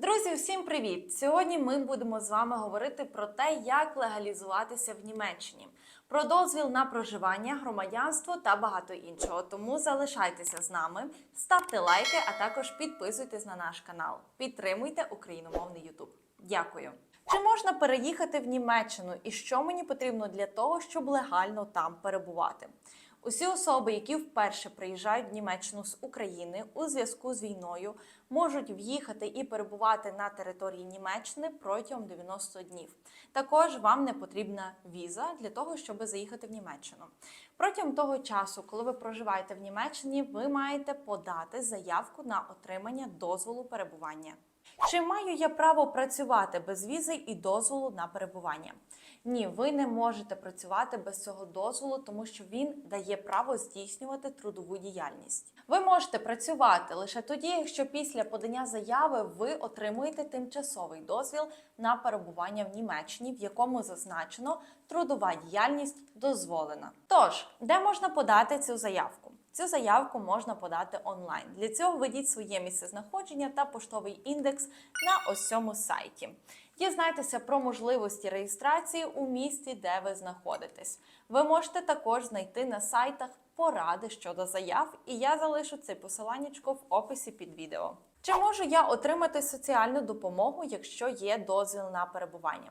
Друзі, всім привіт! Сьогодні ми будемо з вами говорити про те, як легалізуватися в Німеччині, про дозвіл на проживання, громадянство та багато іншого. Тому залишайтеся з нами, ставте лайки, а також підписуйтесь на наш канал. Підтримуйте україномовний Ютуб. Дякую. Чи можна переїхати в Німеччину і що мені потрібно для того, щоб легально там перебувати? Усі особи, які вперше приїжджають в Німеччину з України у зв'язку з війною, можуть в'їхати і перебувати на території Німеччини протягом 90 днів. Також вам не потрібна віза для того, щоб заїхати в Німеччину. Протягом того часу, коли ви проживаєте в Німеччині, ви маєте подати заявку на отримання дозволу перебування. Чи маю я право працювати без візи і дозволу на перебування? Ні, ви не можете працювати без цього дозволу, тому що він дає право здійснювати трудову діяльність. Ви можете працювати лише тоді, якщо після подання заяви ви отримуєте тимчасовий дозвіл на перебування в Німеччині, в якому зазначено трудова діяльність дозволена. Тож, де можна подати цю заявку? Цю заявку можна подати онлайн. Для цього введіть своє місцезнаходження та поштовий індекс на ось цьому сайті. Дізнайтеся про можливості реєстрації у місті, де ви знаходитесь. Ви можете також знайти на сайтах поради щодо заяв, і я залишу це посиланнячко в описі під відео. Чи можу я отримати соціальну допомогу, якщо є дозвіл на перебування?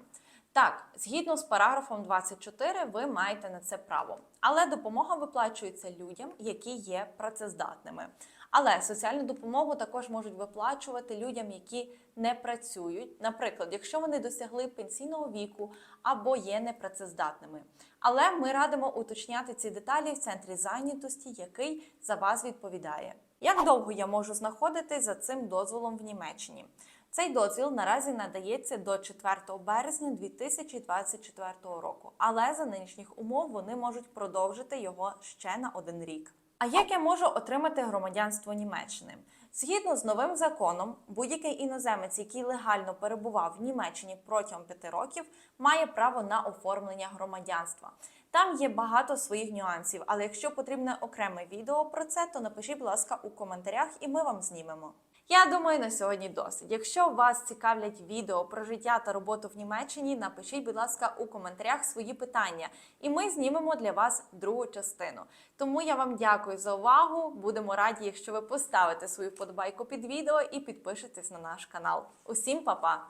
Так, згідно з параграфом 24, ви маєте на це право, але допомога виплачується людям, які є працездатними. Але соціальну допомогу також можуть виплачувати людям, які не працюють, наприклад, якщо вони досягли пенсійного віку або є непрацездатними. Але ми радимо уточняти ці деталі в центрі зайнятості, який за вас відповідає. Як довго я можу знаходитись за цим дозволом в Німеччині? Цей дозвіл наразі надається до 4 березня 2024 року, але за нинішніх умов вони можуть продовжити його ще на один рік. А як я можу отримати громадянство Німеччини? Згідно з новим законом, будь-який іноземець, який легально перебував в Німеччині протягом 5 років, має право на оформлення громадянства. Там є багато своїх нюансів, але якщо потрібне окреме відео про це, то напишіть, будь ласка, у коментарях, і ми вам знімемо. Я думаю, на сьогодні досить. Якщо вас цікавлять відео про життя та роботу в Німеччині, напишіть, будь ласка, у коментарях свої питання, і ми знімемо для вас другу частину. Тому я вам дякую за увагу. Будемо раді, якщо ви поставите свою вподобайку під відео і підпишетесь на наш канал. Усім па-па!